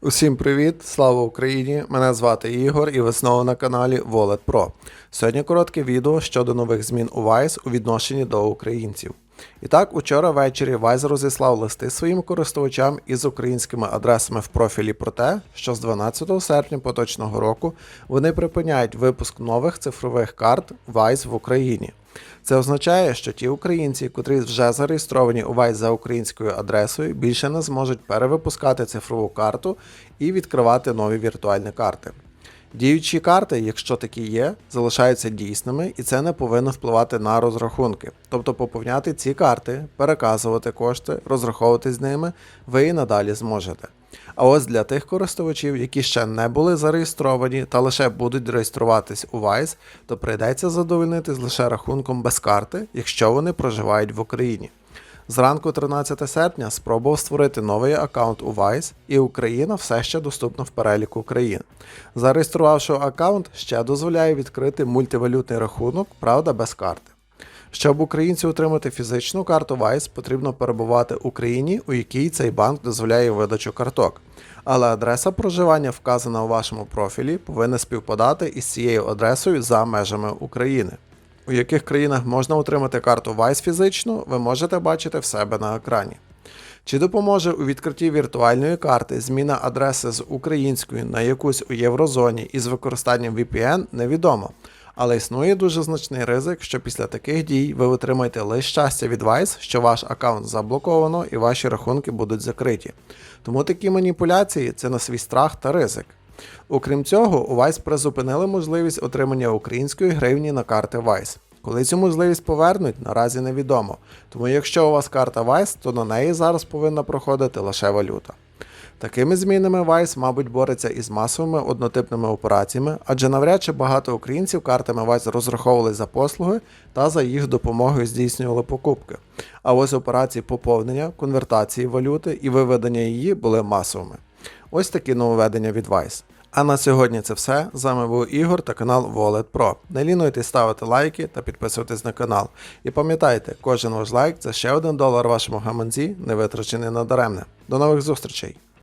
Усім привіт! Слава Україні! Мене звати Ігор і ви знову на каналі Wallet Pro. Сьогодні коротке відео щодо нових змін у Vice у відношенні до українців. І так, учора ввечері Vice розіслав листи своїм користувачам із українськими адресами в профілі про те, що з 12 серпня поточного року вони припиняють випуск нових цифрових карт Vice в Україні. Це означає, що ті українці, котрі вже зареєстровані у Vice за українською адресою, більше не зможуть перевипускати цифрову карту і відкривати нові віртуальні карти. Діючі карти, якщо такі є, залишаються дійсними, і це не повинно впливати на розрахунки. Тобто поповняти ці карти, переказувати кошти, розраховувати з ними, ви і надалі зможете. А ось для тих користувачів, які ще не були зареєстровані та лише будуть реєструватись у Vice, то прийдеться задовольнитись лише рахунком без карти, якщо вони проживають в Україні. Зранку 13 серпня спробував створити новий аккаунт у Vice, і Україна все ще доступна в переліку країн. Зареєструвавши аккаунт, ще дозволяє відкрити мультивалютний рахунок, правда, без карти. Щоб українці отримати фізичну карту Vice, потрібно перебувати у країні, у якій цей банк дозволяє видачу карток. Але адреса проживання, вказана у вашому профілі, повинна співпадати із цією адресою за межами України. У яких країнах можна отримати карту Vice фізично, ви можете бачити в себе на екрані. Чи допоможе у відкритті віртуальної карти зміна адреси з української на якусь у єврозоні із використанням VPN, невідомо. Але існує дуже значний ризик, що після таких дій ви отримаєте лише щастя від Vice, що ваш аккаунт заблоковано і ваші рахунки будуть закриті. Тому такі маніпуляції це на свій страх та ризик. Окрім цього, у Vice призупинили можливість отримання української гривні на карти Vice. Коли цю можливість повернуть, наразі невідомо. Тому якщо у вас карта Vice, то на неї зараз повинна проходити лише валюта. Такими змінами Vice, мабуть, бореться із масовими однотипними операціями, адже навряд чи багато українців картами Vice розраховували за послуги та за їх допомогою здійснювали покупки. А ось операції поповнення, конвертації валюти і виведення її були масовими. Ось такі нововведення від Vice. А на сьогодні це все. З вами був Ігор та канал Wallet Pro. Не лінуйтесь ставити лайки та підписуватись на канал. І пам'ятайте, кожен ваш лайк це ще один долар вашому гаманці, не витрачений надаремне. До нових зустрічей!